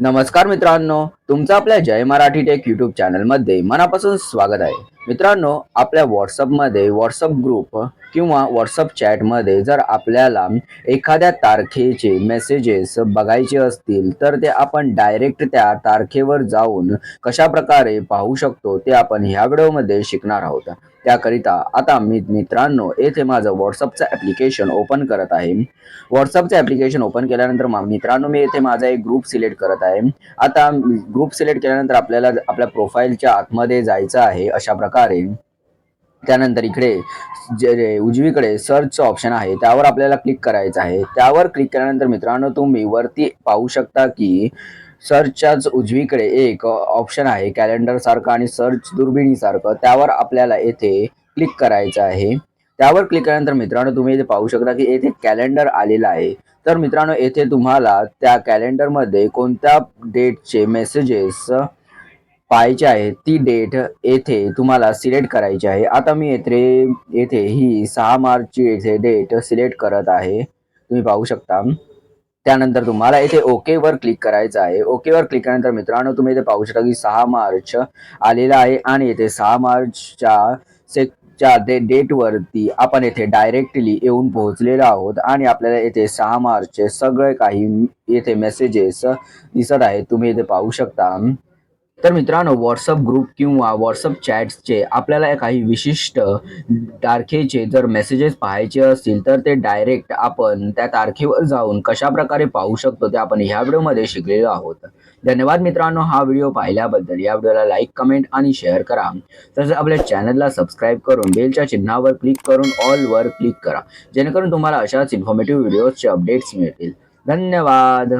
नमस्कार मित्रांनो तुमचं आपल्या जय मराठी टेक यूट्यूब चॅनलमध्ये मनापासून स्वागत आहे. मित्रांनो आपल्या व्हॉट्सअपमध्ये व्हॉट्सअप ग्रुप किंवा व्हॉट्सअप चॅटमध्ये जर आपल्याला एखाद्या तारखेचे मेसेजेस बघायचे असतील तर ते आपण डायरेक्ट त्या तारखेवर जाऊन कशा प्रकारे पाहू शकतो ते आपण ह्या व्हिडिओमध्ये शिकणार आहोत. त्याकरिता आता मी मित्रांनो येथे माझं व्हॉट्सअपचं ॲप्लिकेशन ओपन करत आहे. व्हॉट्सअपचं ॲप्लिकेशन ओपन केल्यानंतर मित्रांनो मी येथे माझा एक ग्रुप सिलेक्ट करत आहे. आता ग्रुप सिलेक्ट केल्यानंतर आपल्याला आपल्या प्रोफाईलच्या आतमध्ये जायचं आहे अशा प्रकारे त्यानंतर इकडे जे उजवीकडे सर्चचं ऑप्शन आहे त्यावर आपल्याला क्लिक करायचं आहे. त्यावर क्लिक केल्यानंतर मित्रांनो तुम्ही वरती पाहू शकता की सर्चच्याच उजवीकडे एक ऑप्शन आहे कॅलेंडर सारखं आणि सर्च दुर्बिणीसारखं त्यावर आपल्याला येथे क्लिक करायचं आहे. त्यावर क्लिक केल्यानंतर मित्रांनो तुम्ही इथे पाहू शकता की येथे कॅलेंडर आलेला आहे. तर मित्रांनो येथे तुम्हाला त्या कॅलेंडरमध्ये कोणत्या डेटचे मेसेजेस पाहायची आहे ती डेट येथे तुम्हाला सिलेक्ट करायची आहे. आता मी येथे येथे ही सहा मार्चची येथे डेट सिलेक्ट करत आहे. तुम्ही पाहू शकता. त्यानंतर तुम्हाला येथे ओके वर क्लिक करायचं आहे. ओके वर क्लिक केल्यानंतर मित्रांनो तुम्ही इथे पाहू शकता की सहा मार्च आलेला आहे आणि येथे सहा मार्चच्या सेकच्या डे डेटवरती आपण येथे डायरेक्टली येऊन पोहोचलेलो आहोत आणि आपल्याला येथे सहा मार्चचे सगळे काही येथे मेसेजेस दिसत आहेत. तुम्ही इथे पाहू शकता. तर मित्रांनो व्हॉट्सअप ग्रुप किंवा व्हॉट्सअप चॅट्सचे आपल्याला काही विशिष्ट तारखेचे जर मेसेजेस पाहायचे असतील तर ते डायरेक्ट आपण त्या तारखेवर जाऊन कशा प्रकारे पाहू शकतो ते आपण ह्या व्हिडिओमध्ये शिकलेलो आहोत. धन्यवाद मित्रांनो हा व्हिडिओ पाहिल्याबद्दल. या व्हिडिओला लाईक कमेंट आणि शेअर करा. तसेच आपल्या चॅनलला सबस्क्राईब करून बेलच्या चिन्हावर क्लिक करून ऑलवर क्लिक करा. जेणेकरून तुम्हाला अशाच इन्फॉर्मेटिव्ह व्हिडिओजचे अपडेट्स मिळतील. धन्यवाद!